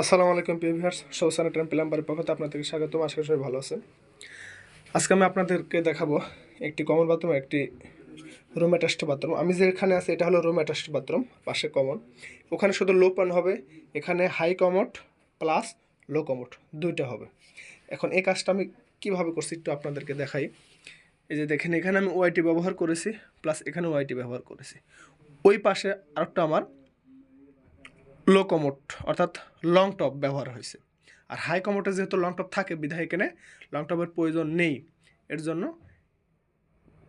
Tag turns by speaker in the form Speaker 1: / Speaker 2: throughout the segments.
Speaker 1: আসসালামু আলাইকুম পিভিয়ার্স সৌসানা ট্রেন প্লাম্বারের পক্ষ থেকে আপনাদেরকে স্বাগতম। আশা সবাই ভালো আছেন। আজকে আমি আপনাদেরকে দেখাবো একটি কমন বাথরুম একটি রুম অ্যাটাচড বাথরুম আমি যেখানে আছি, এটা হলো রুম অ্যাটাচড বাথরুম পাশে কমন ওখানে শুধু লো পয়েন্ট হবে, এখানে high commode plus low commode দুইটা হবে। এখন এই কাজটা আমি কীভাবে করছি একটু আপনাদেরকে দেখাই। এই যে দেখেন, এখানে আমি ওয়াইটি ব্যবহার করেছি প্লাস এখানে ওয়াইটি ব্যবহার করেছি। ওই পাশে আরেকটা আমার লো কমোট অর্থাৎ লং টপ ব্যবহার হয়েছে। আর হাই কমোটে যেহেতু লং টপ থাকে বিধায় এখানে লং টপের প্রয়োজন নেই। এর জন্য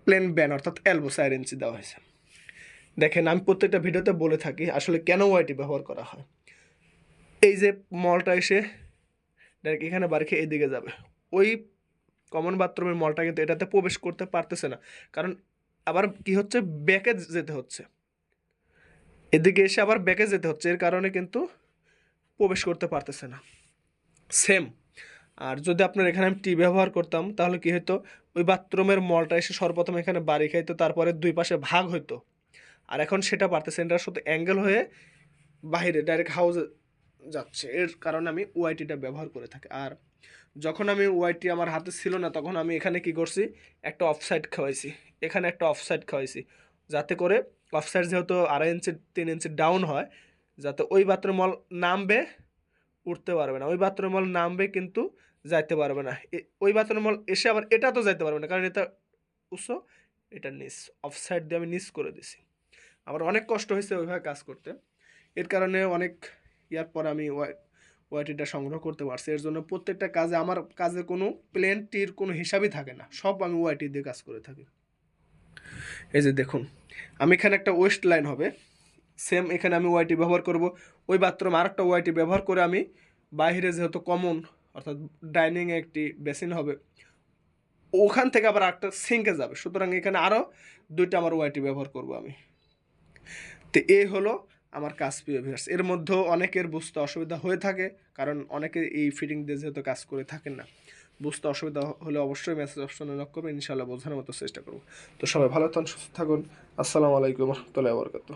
Speaker 1: প্লেন ব্যান অর্থাৎ এলবো চার ইঞ্চি দেওয়া হয়েছে। দেখেন, আমি প্রত্যেকটা ভিডিওতে বলে থাকি আসলে কেন ওয়াইটি ব্যবহার করা হয়। এই যে মলটা এসে ডাইরেক্ট এখানে বাড়ি খেয়ে এদিকে যাবে। ওই কমন বাথরুমের মলটা কিন্তু এটাতে প্রবেশ করতে পারতেছে না। কারণ আবার কি হচ্ছে? ব্যাকে যেতে হচ্ছে। এদিকে এসে আবার ব্যাকে যেতে হচ্ছে। এর কারণে কিন্তু প্রবেশ করতে পারতেছে না। সেম আর যদি আপনার এখানে আমি টি ব্যবহার করতাম, তাহলে কি হতো ওই বাথরুমের মলটা এসে সর্বপ্রথম এখানে বাড়ি খাইতো, তারপরে দুই পাশে ভাগ হইতো। আর এখন সেটা পারতেছে এটা শুধু অ্যাঙ্গেল হয়ে বাইরে ডাইরেক্ট হাউসে যাচ্ছে। এর কারণে আমি ওয়াইটিটা ব্যবহার করে থাকি। আর যখন আমি ওয়াইটি আমার হাতে ছিল না, তখন আমি এখানে কি করছি? একটা অফসাইড খাওয়াইছি। এখানে একটা অফসাইড খাওয়াইছি। যাতে করে অফসাইড যেহেতু আড়াই ইঞ্চি, তিন ইঞ্চি ডাউন হয়, যাতে ওই বাথরুম মল নামবে, উঠতে পারবে না। ওই বাথরুম মল নামবে কিন্তু যাইতে পারবে না। ওই বাথরুম মল এসে আবার এটা তো যাইতে পারবে না, কারণ এটা উৎস এটা নিচ। অফসাইড দিয়ে আমি নিচ করে দিছি। আমার অনেক কষ্ট হয়েছে ওইভাবে কাজ করতে। এর কারণে অনেক ইয়ার পর আমি ওয়াই ওয়াইটিটা সংগ্রহ করতে পারছি। এর জন্য প্রত্যেকটা কাজে আমার কাজে কোনো প্লেন টির কোনো হিসাবই থাকে না। সব আমি ওয়াইটি দিয়ে কাজ করে থাকি। এই যে দেখুন, আমি এখানে একটা ওয়েস্ট লাইন হবে। সেম এখানে আমি ওয়াইটি ব্যবহার করব। ওই বাথরুম আরেকটা ওয়াইটি ব্যবহার করে আমি বাইরে যেহেতু কমন অর্থাৎ ডাইনিংয়ে একটি বেসিন হবে, ওখান থেকে আবার একটা সিঙ্কে যাবে। সুতরাং এখানে আরও দুইটা আমার ওয়াইটি ব্যবহার করব আমি। তো এই হলো আমার কাজ বিহেভিয়ার্স এর মধ্যেও অনেকের বুঝতে অসুবিধা হয়ে থাকে, কারণ অনেকে এই ফিটিং দিয়ে যেহেতু কাজ করে থাকেন না। বুঝতে অসুবিধা হলে অবশ্যই মেসেজ অপশনে লক করবেন, ইনশাআল্লাহ বোঝানোর মতো চেষ্টা করব। তো সবাই ভালো থাকুন, সুস্থ থাকুন। আসসালামু আলাইকুম রহমতুল্লাহ বরকাত